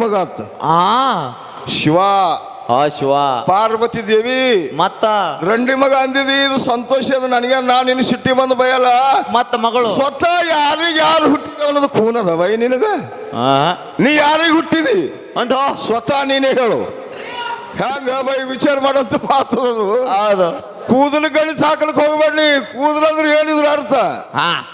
ಮಗಾತ ಆ. ಶಿವ. ಆ ಶಿವ. ಪಾರ್ವತಿ ದೇವಿ. ಮತ್ತ. ರಂಡಿ ಮಗ ಅಂದಿದಿ ಇದು ಸಂತೋಷ ಅದು ನನಗೆ ನಾನು ನಿನ್ನ ಸಿಟ್ಟಿ ಬಂದು ಬಯಲ್ಲ. ಮತ್ತ ಮಗಳು. ಸ್ವತಃ ಯಾರಿಗೆ ಯಾರು ಹುಟ್ಟಿದ ಅನ್ನೋದು ಅದ ಬೈ ನಿನಗ? ಆ. ನೀ ಯಾರಿಗೆ ಹುಟ್ಟಿದಿ? ಅಂತ ಸ್ವತಃ ನೀನೇ ಹೇಳು. ಹೆಂಗ ಬೈ ವಿಚಾರ ಮಾಡೋದು ಮಾತದು ಹೌದು. ಕೂದಲು ಗಣಿತ ಹಾಕಲಿಕ್ಕೆ ಹೋಗ್ಬೇಡಿ. ಕೂದಲು ಅಂದ್ರೆ ಏನಿದ್ರು ಅರ್ಥ. ಹಾ.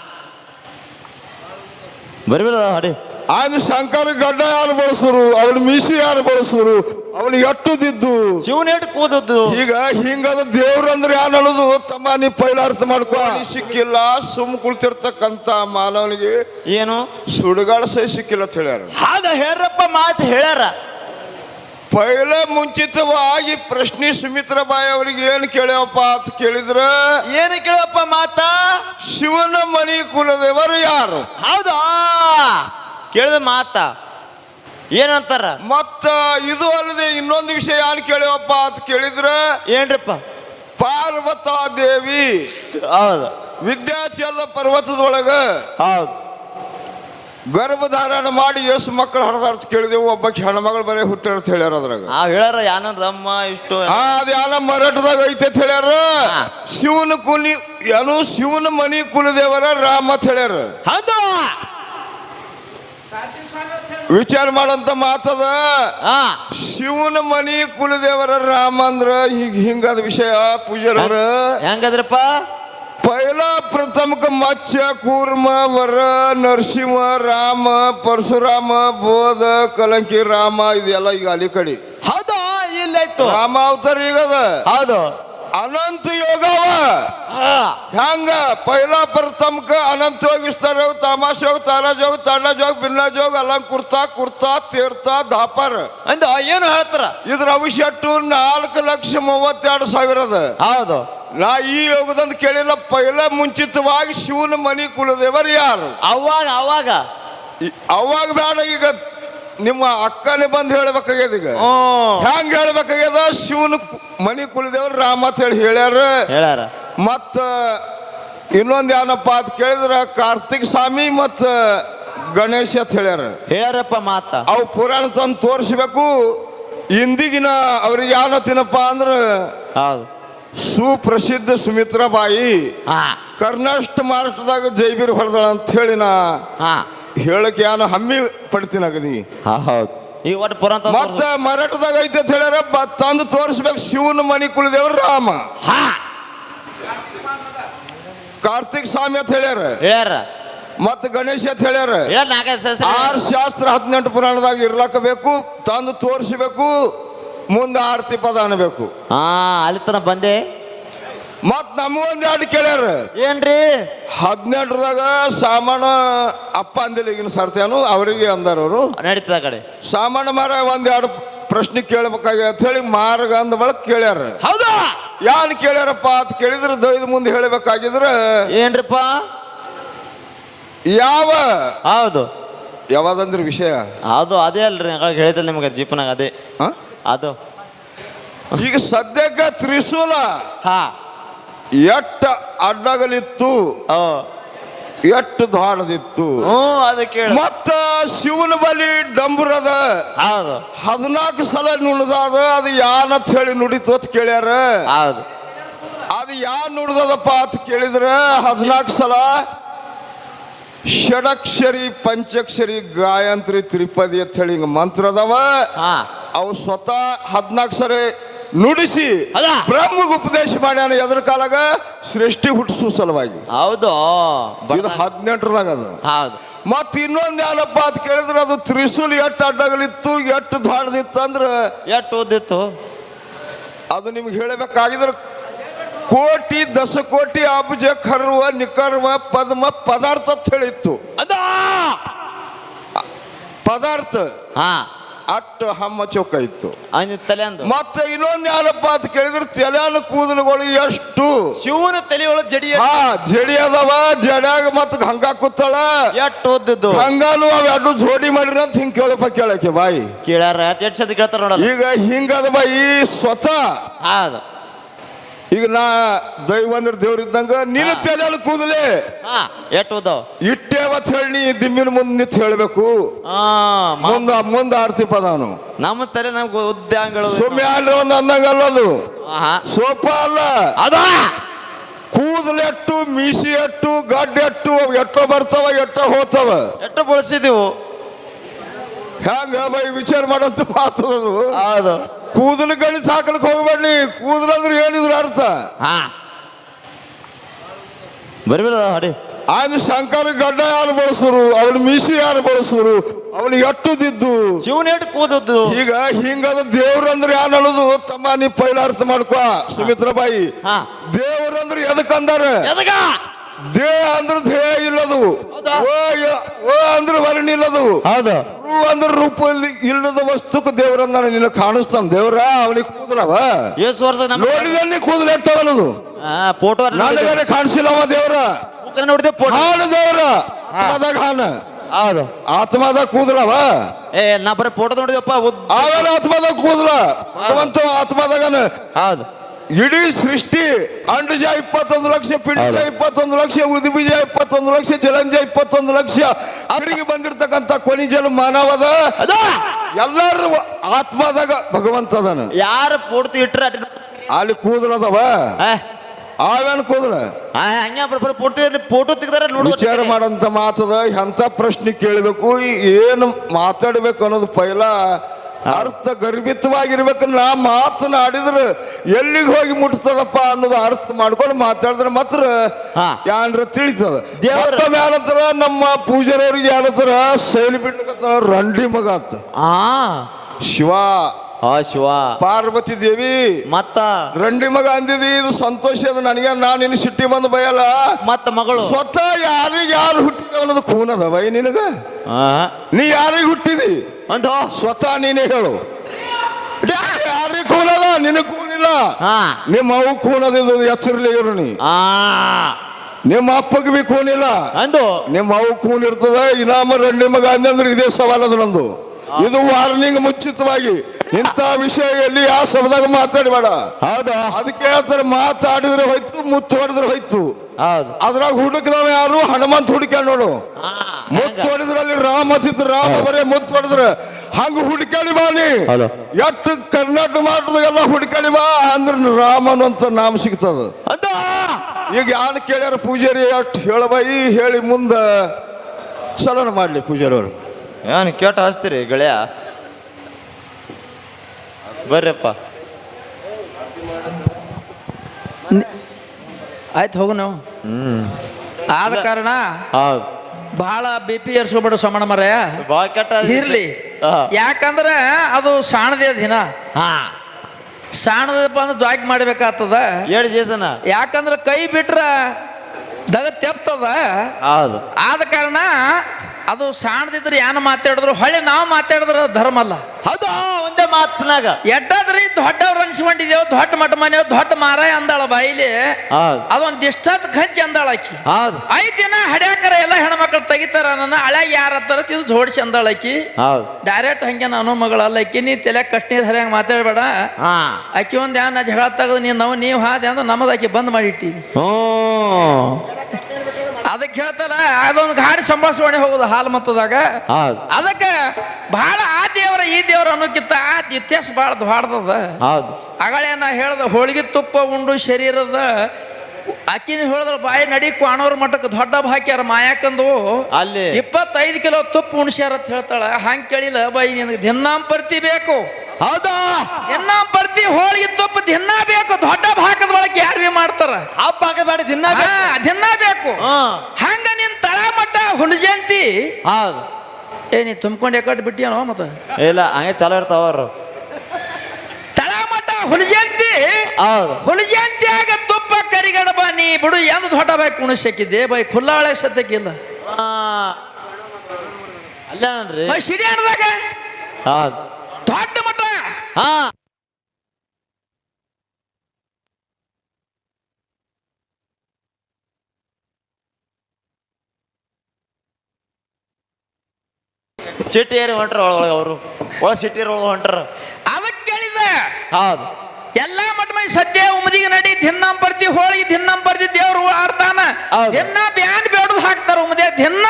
ಬರ್ಬಿಡ ಹೊಡಿ. ಆಯ್ತು ಶಂಕರ ಗಡ್ಡ ಯಾರು ಬಳಸರು? ಅವನ ಮೀಸಿ ಯಾರು ಬಳಸರು? ಅವನು ಎಟ್ಟುದಿದ್ದು ಶಿವನ ಏಟ್ ಕೂದದ್ದು? ಈಗ ಹಿಂಗದ ದೇವ್ರು ಅಂದ್ರೆ ಯಾರು ಅನ್ನೋದು ತಮ್ಮ ನೀ ಪೈಲ ಅರ್ಥ ಮಾಡ್ಕೋ. ಸಿಕ್ಕಿಲ್ಲ ಸುಮ್ ಕುಳಿತಿರ್ತಕ್ಕಂತ ಮಾನವನಿಗೆ ಏನು? ಸುಡುಗಾಡ ಸೈ ಸಿಕ್ಕಿಲ್ಲ ಅಂತ ಹೇಳ್ಯಾರ. ಹಾಗ ಹೇಳ್ರಪ್ಪ ಮಾತು ಹೇಳ್ಯಾರ. ಪೈಲ ಮುಂಚಿತವಾಗಿ ಪ್ರಶ್ನೆ ಸುಮಿತ್ರ ಬಾಯಿ ಅವರಿಗೆ ಏನು ಕೇಳ್ಯಾವಪ್ಪ ಅಂತ ಕೇಳಿದ್ರ ಏನು ಕೇಳಪ್ಪ ಮಾತಾ? ಶಿವನ ಮನಿ ಕುಲದೇವರು ಯಾರು? ಹೌದಾ? ಕೇಳಿದ ಮಾತ. ಏನಂತಾರ? ಮತ್ತ ಇದು ಅಲ್ಲದೆ ಇನ್ನೊಂದು ವಿಷಯ ಯಾರು ಕೇಳ್ಯಾವಪ್ಪ ಅಂತ ಕೇಳಿದ್ರೆ ಏನ್ರಪ್ಪ? ಪಾರ್ವತ ದೇವಿ. ಹೌದು. ವಿದ್ಯಾಚಲ ಪರ್ವತದೊಳಗ ಹೌದು. ಗರ್ಭಧಾರಣ ಮಾಡಿ ಎಷ್ಟು ಮಕ್ಕಳು ಅಂತ ಕೇಳಿದೆವು ಒಬ್ಬಕ್ಕೆ ಹೆಣ್ಮಗಳು ಬರೀ ಹುಟ್ಟಾರ ಅಂತ ಹೇಳ್ಯಾರ ಅದ್ರಾಗ. ಆ ಹೇಳ್ಯಾರ ಯಾನನ್ ರಮ್ಮ ಇಷ್ಟು ಆ ಅದು ಯಾನ ಮರಾಠದಾಗ ಐತೆ ಅಂತ ಹೇಳ್ಯಾರ. ಶಿವನ ಕುಲಿ ಏನು ಶಿವನ ಮನಿ ಕುಲದೇವರ ರಾಮ ಅಂತ ಹೇಳ್ಯಾರ. ಹೌದು. ವಿಚಾರ ಮಾಡಂತ ಮಾತದ? ಶಿವನ ಮನಿ ಕುಲದೇವರ ರಾಮ ಅಂದ್ರ ಈಗ ಹಿಂಗದ ವಿಷಯ ಪೂಜಾರವ್ರ ಹೆಂಗದ್ರಪ್ಪ? ಪೈಲ ಪ್ರಥಮಕ ಮತ್ಸ್ಯ ಕೂರ್ಮ ವರ ನರಸಿಂಹ ರಾಮ ಪರಶುರಾಮ ಬೋಧ ಕಲಂಕಿ ರಾಮ ಇದೆಲ್ಲ ಈಗ ಅಲ್ಲಿ ಕಡೆ. ಹೌದು? ಇಲ್ಲಾಯ್ತು. ರಾಮ ಅವತಾರ ಈಗದ. ಹೌದು. ಅನಂತ ಯೋಗ ಹಾ. ಹ್ಯಾಂಗ? ಪೈಲ ತಮ್ಕ ಅನಂತ ಯೋಗಿಸ್ತಾರ ತಮಾಷ್ ಯೋಗ ತಾರಾಜ್ ಯೋಗ ತಾಂಡಾಜ್ ಯೋಗ ಬಿನ್ನಾಜ್ ಯೋಗ ಅಲ್ಲ ಕುರ್ತಾ ಕುರ್ತಾ ತೀರ್ಥ ದಾಪರ್. ಅಂದ ಏನು ಹೇಳ್ತಾರ? ಇದ್ರ ಅವಿಷಟ್ಟು ನಾಲ್ಕು ಲಕ್ಷ ಮೂವತ್ತೆರಡು ಸಾವಿರದ. ಹೌದು. ನಾ ಈ ಯೋಗದಂತ ಕೇಳಿಲ್ಲ ಪೈಲ ಮುಂಚಿತವಾಗಿ ಶಿವನ ಮನಿ ಕುಲದೇವರು ಯಾರು? ಅವಾಗ ಅವಾಗ? ಅವಾಗ ಬೇಡ ಈಗ. ನಿಮ್ಮ ಅಕ್ಕನೇ ಬಂದು ಹೇಳ್ಬೇಕಾಗ್ಯದ ಈಗ. ಹ್ಯಾಂಗ ಹೆಂಗ್ ಹೇಳ್ಬೇಕಾಗ್ಯದ? ಶಿವನ ಮನಿ ಕುಲದೇವ್ರು ರಾಮ ಅಂತ ಹೇಳಿ ಹೇಳ್ಯಾರ. ಹೇಳ್ಯಾರ. ಮತ್ತ ಇನ್ನೊಂದ್ ಏನಪ್ಪ ಅಂತ ಕೇಳಿದ್ರ ಕಾರ್ತಿಕ್ ಸ್ವಾಮಿ ಮತ್ತ ಗಣೇಶ ಅಂತ ಹೇಳ್ಯಾರ. ಹೇಳ್ಯಾರಪ್ಪ ಮಾತ. ಅವು ಪುರಾಣ ತಂದು ತೋರಿಸ್ಬೇಕು. ಇಂದಿಗಿನ ಅವ್ರಿಗೆ ಯಾವತ್ತಿನಪ್ಪ ಅಂದ್ರ ಹೌದು. ಸುಪ್ರಸಿದ್ಧ ಸುಮಿತ್ರಾ ಬಾಯಿ ಹಾ. ಕರ್ನಾಟಕ ಮಹಾರಾಷ್ಟ್ರದಾಗ ಜೈಬೀರ್ ಹೊಡೆದಳ ಅಂತ ಹೇಳಿ ನಾ ಹಾ. ಹೇಳಕ್ ಯಾನ ಹಮ್ಮಿ ಪಡ್ತೀನಾಗದಿ. ಹಾ ಹೌದು. ಈಗ ಒಟ್ಟು ಪುರಾಣ ಮತ್ತ ಮರಾಠದಾಗ ಐತೆ ಅಂತ ಹೇಳ್ಯಾರ ಬ- ತಂದು ತೋರಿಸ್ಬೇಕು ಶಿವನ ಮನಿ ಕುಲದೇವ್ರ ರಾಮ. ಹಾ. ಕಾರ್ತಿಕ್ ಸ್ವಾಮಿ ಅಂತ ಹೇಳ್ಯಾರ. ಹೇಳ್ಯಾರ. ಮತ್ತ ಗಣೇಶ ಅಂತ ಹೇಳ್ಯಾರ. ಹೇಳ್ಯಾರ ಶಾಸ್ತ್ರ. ಆರು ಶಾಸ್ತ್ರ ಹದಿನೆಂಟು ಪುರಾಣದಾಗ ಇರ್ಲಾಕ ಬೇಕು ತಂದು ತೋರಿಸ್ಬೇಕು ಮುಂದೆ ಆರತಿ ಪದ ಅನ್ಬೇಕು. ಹಾ ಅಲ್ಲಿ ತನ ಬಂದೆ. ಮತ್ ನಮಗೊಂದ್ ಎರಡು ಕೇಳ್ಯಾರ? ಏನ್ರಿ? ಹದಿನೆಂಟರದಾಗ ಸಾಮಾನ ಅಪ್ಪ ಅಂದಿಲ್ಲ ಈಗಿನ ಸರ್ತೇನು ಅವರಿಗೆ ಅಂದಾರ ಅವರು. ನಡೀತದ ಕಡೆ. ಸಾಮಾನ ಮಾರ ಒಂದೆರಡು ಪ್ರಶ್ನೆ ಕೇಳ್ಬೇಕಾಗಿ ಅಂತ ಹೇಳಿ ಮಾರ್ಗ ಅಂದ ಬಳಕ ಕೇಳ್ಯಾರ. ಹೌದಾ? ಯಾನ್ ಕೇಳ್ಯಾರಪ್ಪ ಅಂತ ಕೇಳಿದ್ರೆ ದೈದ ಮುಂದೆ ಹೇಳಬೇಕಾಗಿದ್ರ ಏನ್ರಿಪ್ಪ? ಯಾವ? ಹೌದು. ಯಾವ್ದಂದ್ರ ವಿಷಯ? ಅದು ಅದೇ ಅಲ್ರಿ ಹೇಳಿದ್ರಲ್ಲ ನಿಮಗೆ ಜೀಪನಾಗ ಅದೇ? ಅದು. ಈಗ ಸದ್ಯಕ್ಕೆ ತ್ರಿಶೂಲ ಹಾ. ಎಟ್ಟ ಅಡ್ಡಗಲಿತ್ತು ಎಟ್ಟು ದಾಡದಿತ್ತು ಹ್ಞೂ ಅದು ಕೇಳು. ಮತ್ತ ಶಿವನ ಬಲಿ ಡಂಬುರದ ಹೌದು. ಹದಿನಾಲ್ಕು ಸಲ ನುಣದಾದ ಅದು ಯಾನತ್ ಹೇಳಿ ನುಡಿತು ಅಂತ ಕೇಳ್ಯಾರ? ಅದು ಯಾ ನುಡ್ದದಪ್ಪ ಅಂತ ಕೇಳಿದ್ರೆ ಹದಿನಾಲ್ಕು ಸಲ ಷಡಕ್ಷರಿ ಪಂಚಕ್ಷರಿ ಗಾಯಂತ್ರಿ ತ್ರಿಪದಿ ಅಂತ ಹೇಳಿ ಹಿಂಗ ಮಂತ್ರದವ ಅದಾವ. ಅವು ಸ್ವತಃ ಹದಿನಾಲ್ಕು ಸರಿ ನುಡಿಸಿ ಬ್ರಹ್ಮಗ ಉಪದೇಶ ಮಾಡ್ಯಾನ ಎದ್ರ ಕಾಲಾಗ ಸೃಷ್ಟಿ ಹುಟ್ಟಿಸುವ ಸಲುವಾಗಿ. ಹೌದು. ಇದು ಹದಿನೆಂಟರದಾಗ ಅದು. ಹೌದು. ಮತ್ ಇನ್ನೊಂದ್ ಏನಪ್ಪ ಅಂತ ಕೇಳಿದ್ರೆ ಅದು ತ್ರಿಶೂಲ್ ಎಟ್ಟು ಅಡ್ಡಗಲಿತ್ತು ಎಟ್ಟು ದಾಡದಿತ್ತು ಅಂದ್ರೆ ಎಷ್ಟು ಓದಿತ್ತು ಅದು ನಿಮ್ಗೆ ಹೇಳಬೇಕಾಗಿದ್ರೆ ಕೋಟಿ ದಶಕೋಟಿ ಅಬ್ಜ ಕರ್ವ ನಿಕರ್ವ ಪದ್ಮ ಪದಾರ್ಥ ಅಂತ ಹೇಳಿತ್ತು. ಅದ? ಪದಾರ್ಥ. ಹಾ. ಅಟ್ಟು ಹಮ್ಮ ಚೌಕ ಇತ್ತು. ಅಂದ ತಲೆ ಅಂದು. ಮತ್ತೆ ಇನ್ನೊಂದ್ ಯಾರಪ್ಪ ಅಂತ ಕೇಳಿದ್ರೆ ತಲೆನ ಕೂದಲುಗಳು ಎಷ್ಟು? ಶಿವನ ತಲೆಯೊಳಗೆ ಜಡಿ ಹಾ ಜಡಿ ಅದಾವ ಜಡ್ಯಾಗ ಮತ್ತ ಹಂಗ ಕೂತಳ. ಎಷ್ಟು ಓದಿದ್ದು ಹಂಗಾನು ಅವ್ ಎರಡು ಜೋಡಿ ಮಾಡಿರ ಅಂತ ಹಿಂಗ್ ಕೇಳಪ್ಪ ಕೇಳಕ್ಕೆ ಬಾಯಿ. ಕೇಳ್ಯಾರ ಎಷ್ಟು ಕೇಳ್ತಾರ ನೋಡ ಈಗ ಹಿಂಗದ ಬಾಯಿ ಸ್ವತಃ. ಹೌದು. ಈಗ ನಾ ದೈವ ಅಂದ್ರೆ ದೇವ್ರ ಇದ್ದಂಗ ನೀನು ತಲೆಯಲ್ಲಿ ಕೂದಲೇ. ಉದ್ದವ್ ಇಟ್ಟೆ ಅವತ್ ಹೇಳಿ ನೀ ದಿಮ್ಮಿನ ಮುಂದೆ ನಿಂತು ಹೇಳ್ಬೇಕು. ಮುಂದ ಮುಂದ ಆಡ್ತಿ ಪದಾನು ನಮ್ಮ ತಲೆ ನಮ್ಗೆ ಉದ್ಯಾಂಗಳು ಸುಮ್ಮನೆ ಅಲ್ಲ ಒಂದು ಅಂದಂಗಲ್ಲ ಅದು. ಸೋಪ ಅಲ್ಲ. ಅದ? ಕೂದಲೆಟ್ಟು ಮೀಸಿ ಎಟ್ಟು ಗಡ್ಡೆ ಎಟ್ಟು ಎಟ್ಟ ಎಟ್ಟೋ ಬರ್ತಾವ ಎಟ್ಟೋ ಎಟ್ಟ ಎಷ್ಟು ಬಳಸಿದೀವು? ಹೆಂಗ ಬೈ ವಿಚಾರ ಮಾಡಂತ ಮಾತು ಹೌದು. ಕೂದಲು ಗಣಿ ಸಾಕಲಿಕ್ಕೆ ಹೋಗ್ಬೇಡಿ ಕೂದಲು ಅಂದ್ರೆ ಏನಿದ್ರು ಅರ್ಥ. ಹಾ. ಬರ್ಬಿಡ ಶಂಕರ್ ಆಯ್ತು ಶಂಕರ ಗಡ್ಡ ಯಾರು ಬಳಸರು ಅವನ ಮೀಸಿ ಯಾರು ಬಳಸರು ಅವನು ಎಟ್ಟುದಿದ್ದು. ಶಿವನ ಎಷ್ಟು ಕೂದದ್ದು? ಈಗ ಹಿಂಗದ ದೇವ್ರಂದ್ರೆ ಯಾರು ಅನ್ನೋದು? ತಮ್ಮ ನೀ ಪೈಲ ಅರ್ಥ ಮಾಡ್ಕೋ ಸುಮಿತ್ರ ಬಾಯಿ ಹಾ ದೇವ್ರಂದ್ರೆ ಎದಕ್ಕಂದಾರ ಎದಗ? ದೇ ಅಂದ್ರೆ ಧ್ಯೇಯ ಇಲ್ಲದು? ಓ ಓ ಅಂದ್ರೆ ವರ್ಣ ಇಲ್ಲದು. ಹೌದು. ರೂ ಅಂದ್ರೆ ರೂಪದಲ್ಲಿ ಇಲ್ಲದ ವಸ್ತುಕ್ಕೆ ನಾನು ನಿನ್ನ ಕಾಣಿಸ್ತಾನ. ದೇವ್ರ ಅವನಿಗೆ ಕೂದಲವ? ಎಷ್ಟು ವರ್ಷ ನೋಡಿದಲ್ಲಿ ಕೂದಲು ಎಟ್ಟವನದು? ಫೋಟೋ ನನಗಾರೆ ಕಾಣಿಸಿಲ್ಲವ ದೇವ್ರ? ನೋಡಿದೆ ಹಾನ ದೇವ್ರ. ಆತ್ಮದಾಗ ಹಾನ. ಹೌದು. ಆತ್ಮದ ಕೂದಲವ? ಏ ನಾ ಬರೀ ಫೋಟೋ ನೋಡಿದಪ್ಪ ಆಗ ಆತ್ಮದ ಕೂದಲ. ಭಗವಂತ ಆತ್ಮದಾಗನ ಹೌದು. ಇಡೀ ಸೃಷ್ಟಿ ಅಂಡಜ ಇಪ್ಪತ್ತೊಂದು ಲಕ್ಷ ಪಿಂಡಜ ಇಪ್ಪತ್ತೊಂದು ಲಕ್ಷ ಉದ್ಬಿಜ ಇಪ್ಪತ್ತೊಂದು ಲಕ್ಷ ಜಲಂಜ ಇಪ್ಪತ್ತೊಂದು ಲಕ್ಷ. ಅವರಿಗೆ ಬಂದಿರ್ತಕ್ಕಂತ ಕೊನಿಜಲ್ ಮಾನವದ ಅದ. ಎಲ್ಲರೂ ಆತ್ಮದಾಗ ಭಗವಂತ ಅದಾನ ಯಾರು ಪೂರ್ತಿ ಇಟ್ರ ಅಲ್ಲಿ ಕೂದಲದವ ಆವೇನು ಕೂದಲ? ಪೂರ್ತಿ ಫೋಟೋ ತೆಗ್ದಾರ ನೋಡು ವಿಚಾರ ಮಾಡಂತ ಮಾತದ ಎಂತ ಪ್ರಶ್ನೆ ಕೇಳಬೇಕು ಏನು ಮಾತಾಡ್ಬೇಕು ಅನ್ನೋದು ಪೈಲ ಅರ್ಥ ಗರ್ಭಿತವಾಗಿರ್ಬೇಕು ನಾ ಮಾತನಾಡಿದ್ರೆ ಎಲ್ಲಿಗೆ ಹೋಗಿ ಮುಟ್ತದಪ್ಪ ಅನ್ನೋದು ಅರ್ಥ ಮಾಡ್ಕೊಂಡು ಮಾತಾಡಿದ್ರೆ ಮಾತ್ರ ಯಾರ ತಿಳಿತದ. ಯಾಲತ್ತರ ನಮ್ಮ ಪೂಜಾರವ್ರಿಗೆ ಯಾರತ್ರ ಶೈಲಿ ಬಿಡ್ಲಿಕ್ಕೆ ರಂಡಿ ಮಗ ಅಂತ ಆ. ಶಿವ. ಆ ಶಿವ. ಪಾರ್ವತಿ ದೇವಿ. ಮತ್ತ? ರಂಡಿ ಮಗ ಅಂದಿದಿ ಇದು ಸಂತೋಷ ಅದ ನನಗೆ ನಾನು ನಿನ್ನ ಸಿಟ್ಟಿ ಬಂದು ಬಯಲ್ಲ. ಮತ್ತ ಮಗಳು? ಸ್ವತಃ ಯಾರಿಗೆ ಯಾರು ಹುಟ್ಟಿದ ಅನ್ನೋದು ಖೂನದ ಬೈ ನಿನಗ? ಆ, ನೀ ಯಾರಿಗೆ ಹುಟ್ಟಿದಿ? ಒಂದು ಸ್ವತಃ ನೀನೇ ಹೇಳು. ಯಾರಿಗೆ ಕೂನಲ್ಲ? ನಿನಗೆ ಖೂನಿಲ್ಲ ಹಾ. ನಿಮ್ಮ ಅವು ಖೂನದ ಇದು ಎಚ್ಚರಲಿ ಇರು ನೀ. ಆ. ನಿಮ್ಮ ಅಪ್ಪಗೆ ಬಿ ಖೂನಿಲ್ಲ ಅಂದು? ನಿಮ್ಮ ಅವು ಕೂನ್ ಇರ್ತದ ಇನಾಮ ರಂಡಿ ಮಗ ಅಂದ್ರೆ ಇದೇ ಸವಾಲದ ನಂದು. ಇದು ವಾರ್ನಿಂಗ್ ಮುಚ್ಚಿತವಾಗಿ. ಇಂಥ ವಿಷಯ ಎಲ್ಲಿ ಯಾವ ಸಭದಾಗ ಮಾತಾಡಬೇಡ. ಹೌದಾ. ಅದಕ್ಕೆ ಹೇಳ್ತಾರೆ ಮಾತಾಡಿದ್ರೆ ಹೋಯ್ತು ಮುತ್ತು ಹೊಡೆದ್ರೆ ಹೋಯ್ತು. ಹೌದು. ಅದ್ರಾಗ ಹುಡುಕದವ ಯಾರು? ಹನುಮಂತ ಹುಡುಕ್ಯಾನ ನೋಡು. ಮುತ್ತು ಹೊಡೆದ್ರಲ್ಲಿ ರಾಮ ಹತ್ತಿತ್ತು. ರಾಮ ಬರೇ ಮುತ್ತು ಹೊಡೆದ್ರ. ಹಂಗ ಹುಡುಕಾಡಿ ಬಾ ನೀ. ಹೌದು. ಎಷ್ಟು ಕರ್ನಾಟಕ ಮಾಡಿದ ಎಲ್ಲ ಹುಡುಕಾಡಿ ಬಾ ಅಂದ್ರ ರಾಮನ್ ಅಂತ ನಾಮ ಸಿಗ್ತದ. ಅಂದು. ಈಗ ಯಾರು ಕೇಳ್ಯಾರ ಪೂಜಾರಿ ಅಷ್ಟು ಹೇಳಬಾಯಿ ಹೇಳಿ ಮುಂದ ಚಲನ ಮಾಡ್ಲಿ ಪೂಜಾರಿ ಅವರು ಏನು ಕೇಟ ಹಚ್ತೀರಿ ಗೆಳೆಯ? ಬರ್ರಪ್ಪ. ಆಯ್ತು ಹೋಗು ನಾವು. ಹ್ಮ್. ಆದ ಕಾರಣ ಹೌದು ಬಹಳ ಬಿ ಪಿ ಏರ್ಸ್ಕೊಬೇಡ ಸೋಮಣ್ಣ ಮರ ಭಾಳ ಕೆಟ್ಟ ಇರ್ಲಿ. ಯಾಕಂದ್ರೆ ಅದು ಸಾಣದೇ ದಿನ. ಹಾ. ಸಾಣದಪ್ಪ ಅಂದ್ರೆ ಜಾಗ್ ಮಾಡ್ಬೇಕಾಗ್ತದ. ಹೇಳಿ ಜೇಸನ ಯಾಕಂದ್ರೆ ಕೈ ಬಿಟ್ರ ದಗ ತೆಪ್ತದ. ಹೌದು. ಆದ ಕಾರಣ ಅದು ಸಾಣದಿದ್ರೆ ಏನು ಮಾತಾಡಿದ್ರು ಹೊಳೆ ನಾವು ಮಾತಾಡಿದ್ರೆ ಧರ್ಮ ಅಲ್ಲ. ಹೌದು ಮಾತನಾಗ. ಎಡ್ಡಾದ್ರಿ ಎಟ್ಟಾದ್ರಿ ದೊಡ್ಡವ್ರು ಅನ್ಸ್ಕೊಂಡಿದ್ದೇವ್ ದೊಡ್ಡ ಮಠ ಮನೆ ದೊಡ್ಡ ಮಾರ ಅಂದಾಳ ಬಾಯಿಲಿ. ಹೌದು. ಅದೊಂದ್ ದಿಷ್ಟತ್ ಖಂಚಿ ಅಂದಾಳ ಆಕಿ. ಹೌದು. ಐದ್ ದಿನ ಹಡ್ಯಾಕರ ಎಲ್ಲ ಹೆಣ್ಮಕ್ಳು ತೆಗಿತಾರ ನನ್ನ ಹಳೆ ಯಾರ ಹತ್ತಾರ ತಿಳಿದು ಜೋಡಿಸಿ ಅಂದಾಳ ಆಕಿ. ಹೌದು. ಡೈರೆಕ್ಟ್ ಹಂಗೆ ನಾನು ಮಗಳಲ್ಲ ಆಕಿ. ನೀ ತಲೆ ಕಷ್ಟ ಹರಿಯಂಗ್ ಮಾತಾಡಬೇಡ. ಹಾ. ಆಕಿ ಒಂದು ಯಾನ ಜಗಳ ತೆಗೆದು ನೀನು ನಾವು ನೀವು ಹಾದೆ ಅಂದ್ರೆ ನಮ್ಮದಾಕಿ ಬಂದ್ ಮಾಡಿಟ್ಟಿ ಹ್ಞೂ ಅದಕ್ಕೆ ಹೇಳ್ತಾರ ಅದೊಂದು ಗಾಡಿ ಸಂಭಾಷಣೆ ಹೋಗುದು ಹಾಲು ಮತ್ತದಾಗ. ಹೌದು. ಅದಕ್ಕೆ ಬಹಳ ಆ ದೇವರ ಈ ದೇವರ ಅನ್ನೋಕ್ಕಿಂತ ಆ ವ್ಯತ್ಯಾಸ ಬಹಳ ದೊಡ್ಡದ ಹೌದು. ಅಗಳೇ ನಾ ಹೇಳ್ದ ಹೋಳಿಗೆ ತುಪ್ಪ ಉಂಡು ಶರೀರದ. ಅಕ್ಕಿನ ಹೇಳಿದ್ರ ಬಾಯಿ ನಡಿ ಕ್ವಾಣೋರ್ ಮಠಕ್ಕೆ ದೊಡ್ಡ ಹಾಕ್ಯಾರ ಮಾಯಾಕಂದು. ಅಲ್ಲಿ. ಇಪ್ಪತ್ತೈದು ಕಿಲೋ ತುಪ್ಪ ಉಣ್ಸ್ಯಾರ ಅಂತ ಹೇಳ್ತಾಳ. ಹಂಗ ಕೇಳಿಲ್ಲ ಬಾಯಿ ನಿನಗೆ ದಿನಾಂಪರ್ತಿ ಬೇಕು. ಹೌದಾ? ದಿನಾಂಪರ್ತಿ ಹೋಳಿಗೆ ತುಪ್ಪ ದಿನ ಬೇಕು. ದೊಡ್ಡ ಹಾಕದ ಒಳಗೆ ಯಾರು ಭೀ ಮಾಡ್ತಾರ? ದಿನ ದಿನ ಬೇಕು. ಹಾ ಹಂಗ ನಿನ್ ತಳ ಮಟ್ಟ ಹುಣಜಂತಿ. ಹೌದು. ಏ ನೀ ತುಂಬಿಕೊಂಡು ಎಕಟ್ ಬಿಟ್ಟಿಯನೋ ಮತ್ತ? ಇಲ್ಲ ಹಂಗೆ ಚಲೋ ಇರ್ತಾವ ಅವ್ರು. ತಳ ಮಟ್ಟ ಹುಣಜಂತಿ. ಹೌದು. ಹುಣಜಂತಿಯಾಗ ತುಪ್ಪ ಕರಿಗಡಬ ನೀ ಬಿಡು ಎಂದು ದೊಡ್ಡ ಬಾಯಿ ಕುಣಿಸಕ್ಕಿದ್ದೆ ಬೈ ಖುಲ್ಲಾಳೆ ಅಲ್ಲೇನ್ರಿ ಬೈ ಸಿಡಿಯಾಣದಾಗ ಹೌದು. ದೊಡ್ಡ ಮಟ್ಟ. ಹಾ. ಏರಿ ಹೊಂಟ್ರ ಒಳಗೊಳಗೆ ಅವರು. ಒಳ ಸಿಟಿ ಒಳಗೆ ಹೊಂಟ್ರ. ಅವತ್ ಕೇಳಿದ ಹೌದು. ಎಲ್ಲಾ ಮಠ ಮನೆ ಸದ್ಯ ಉಮದಿಗೆ ನಡಿ ದಿನ್ನಂ ಬರ್ತಿ ಹೋಳಿಗೆ ದಿನ್ನಂ ಬರ್ತಿ ದೇವ್ರು ಆಡ್ತಾನ ಹೌದು. ದಿನ ಬ್ಯಾನ್ ಬೇಡದು ಹಾಕ್ತಾರ ಉಮದೆ ದಿನ್ನ.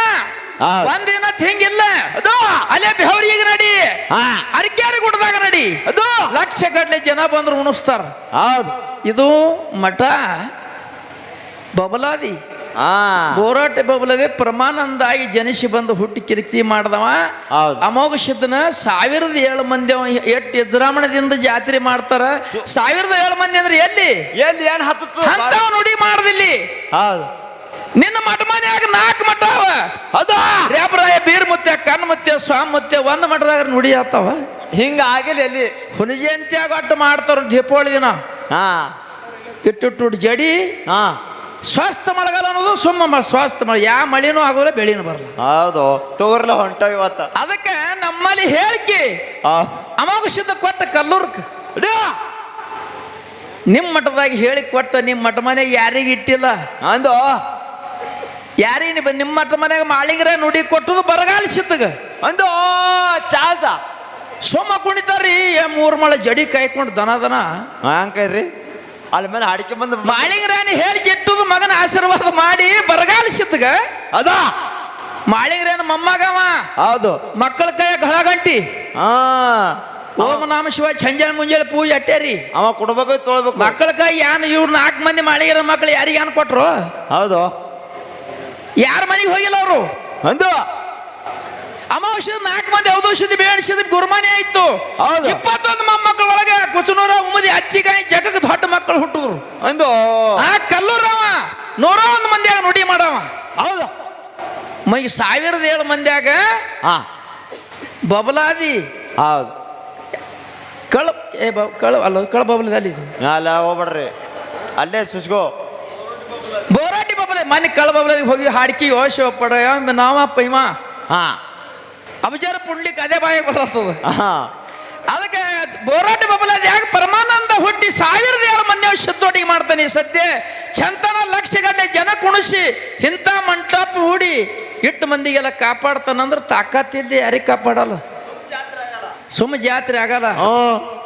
ಹೌದು. ಒಂದಿನ ಹಿಂಗಿಲ್ಲ. ಅದು. ಅಲ್ಲೇ ಬೆಹವ್ರಿಗೆ ನಡಿ. ಹಾ. ಅರಕೆರೆ ಗುಡ್ದಾಗ ನಡಿ. ಅದು. ಲಕ್ಷ ಗಟ್ಟಲೆ ಜನ ಬಂದ್ರು ಉಣಿಸ್ತಾರ. ಹೌದು. ಇದು ಮಠ ಬಬಲಾದಿ. ಹಾ ಹೋರಾಟ ಬಬಲದೆ ಪ್ರಮಾನಂದಾಗಿ ಜನಿಸಿ ಬಂದು ಹುಟ್ಟಿ ಕಿರಿಕಿ ಮಾಡ್ದವ. ಹೌದು. ಅಮೋಘ ಸಿದ್ಧನ ಸಾವಿರದ ಏಳು ಮಂದಿ ಅವ ಎಷ್ಟು ಯಜ್ರಾಮಣದಿಂದ ಜಾತ್ರೆ ಮಾಡ್ತಾರ. ಸಾವಿರದ ಏಳು ಮಂದಿ ಅಂದ್ರೆ ಎಲ್ಲಿ? ಎಲ್ಲಿ ಏನ್ ಹತ್ತು ನುಡಿ ಮಾಡದಿಲ್ಲಿ. ಹೌದು. ನಿನ್ನ ಮಠ ಮನ್ಯಾಗ ನಾಲ್ಕು ಮಠ ಅವ. ಅದು ರೇಪರಾಯ ಬೀರ್ ಮುತ್ತೆ ಕಣ್ ಮುತ್ತೆ ಸ್ವಾಮಿ ಮುತ್ತೆ ಒಂದು ಮಠದಾಗ ನುಡಿ ಆತಾವ. ಹಿಂಗ ಆಗಿಲ್ಲ ಎಲ್ಲಿ? ಹುಲಿ ಜಯಂತಿಯಾಗ ಒಟ್ಟು ಮಾಡ್ತಾರ ದೀಪಾವಳಿ ದಿನ. ಹಾ. ಇಟ್ಟು ಜಡಿ ಹಾ. ಸ್ವಸ್ಥ ಮಳೆಗಾಲ ಅನ್ನೋದು ಸುಮ್ಮ ಸ್ವಸ್ಥ ಮಳೆ. ಯಾವ ಮಳಿನೂ ಆಗೋಲ್ಲ ಬೆಳಿನೂ ಬರಲ್ಲ. ಹೌದು ತೋರ್ಲ ಹೊಂಟ ಇವತ್ತ. ಅದಕ್ಕೆ ನಮ್ಮಲ್ಲಿ ಹೇಳಿಕೆ. ಸಿದ್ಧ ಕೊಟ್ಟ ಕಲ್ಲೂರ್ಕ. ನಿಮ್ಮ ಮಠದಾಗ ಹೇಳಿ ಕೊಟ್ಟ ನಿಮ್ಮ ಮಠ ಮನೆ ಯಾರಿಗೆ ಇಟ್ಟಿಲ್ಲ. ಅಂದು ಯಾರಿಗೆ ನಿಮ್ಮ ಮಠ ಮನೆಗೆ ಮಾಳಿಂಗ್ರ ನುಡಿ ಕೊಟ್ಟದು ಬರಗಾಲ ಸಿದ್ಧಗ ಅಂದು ಚಾಲ್ಸ. ಸೋಮ ಕುಣಿತಾರ್ರಿ ಮೂರು ಮೂರ್ ಮಳೆ ಜಡಿ ಕಾಯ್ಕೊಂಡು ದನ ದನ. ಹಂಗ್ರಿ ಅಲ್ಲಿ ಮೇಲೆ ಅಡಿಕೆ ಬಂದು ಮಾಳಿಂಗ್ರಾನಿ ಹೇಳಿ ಇಟ್ಟದು ಮಗನ ಆಶೀರ್ವಾದ ಮಾಡಿ ಬರಗಾಲ ಸಿದ್ಧಗ ಅದ? ಮಾಳಿಂಗ್ರೇನ ಮೊಮ್ಮಗವ. ಹೌದು. ಮಕ್ಕಳ ಕೈಯ ಗಳ ಗಂಟಿ ಹಾ. ಓಂ ನಾಮ ಶಿವ ಚಂಜನ ಮುಂಜಾನೆ ಪೂಜೆ ಅಟ್ಟೇರಿ. ಅವ ಕೊಡ್ಬೇಕು ತೊಳ್ಬೇಕು. ಮಕ್ಕಳ ಕೈ ಯಾನ್ ಇವ್ರು ನಾಲ್ಕು ಮಂದಿ ಮಾಳಿಗರ ಮಕ್ಕಳು ಯಾರಿಗೆ ಏನ್ ಕೊಟ್ರು? ಹೌದು. ಯಾರ ಮನೆಗೆ ಹೋಗಿಲ್ಲ ಅವರು? ಅಂದು. ಅಮಾವಾಸ್ಯದ ನಾಲ್ಕು ಮಂದಿ ಔಷಧಿ ಬೇಡಿಸಿದ ಗುರುಮಾನಿ ಆಯ್ತು. ಹೌದು. ಇಪ್ಪತ್ತೊಂದು ಮೊಮ್ಮಕ್ಕಳ ಒಳಗೆ ಕುಚನೂರ ಉಮದಿ ಅಚ್ಚಿಗಾಯಿ ಜಗಕ್ಕೆ ದೊಡ್ಡ ಮಕ್ಕಳು ಹುಟ್ಟಿದ್ರು. ಅಂದು ಆ ಕಲ್ಲೂರವ ನೂರ ಒಂದು ಮಂದಿಯಾಗ ನುಡಿ ಮಾಡವ. ಹೌದು. ಮೈ ಸಾವಿರದ ಏಳು ಮಂದಿಯಾಗ ಹಾ. ಬಬಲಾದಿ. ಹೌದು. ಕಳ ಏ ಬ ಕಳ ಅಲ್ಲ ಕಳ ಬಬಲದಲ್ಲಿ ಅಲ್ಲ ಹೋಗ್ಬೇಡ್ರಿ. ಅಲ್ಲೇ ಸುಸ್ಗೋ ಬೋರಾಟಿ ಬಬಲೆ ಮನೆ ಕಳ ಬಬಲಿಗೆ ಹೋಗಿ ಹಾಡ್ಕಿ ಯೋಶ ಪಡ ನಾವ ಪೈಮ ಹಾ. ಅಬಜಾರ ಪುಡ್ಲಿಕ್ಕೆ ಅದೇ ಬಾಯಿಗೆ ಬರ್ತದ. ಹಾ ಅದಕ್ಕೆ ಬೋರಾಟ ಬಬಲ ಯಾಕೆ ಪರಮಾನಂದ ಹುಟ್ಟಿ ಸಾವಿರದ ಏಳು ಮಂದಿ ಶುದ್ಧೊಟ್ಟಿಗೆ ಮಾಡ್ತಾನೆ ಸದ್ಯ. ಚಂತನ ಲಕ್ಷ ಗಂಟೆ ಜನ ಕುಣಿಸಿ ಇಂಥ ಮಂಟಪ ಹೂಡಿ ಇಟ್ಟು ಮಂದಿಗೆಲ್ಲ ಕಾಪಾಡ್ತಾನಂದ್ರೆ ತಾಕತ್ತಿದ್ದೆ ಯಾರಿಗೆ ಕಾಪಾಡಲ್ಲ? ಸುಮ್ಮ ಜಾತ್ರೆ ಆಗಲ್ಲ.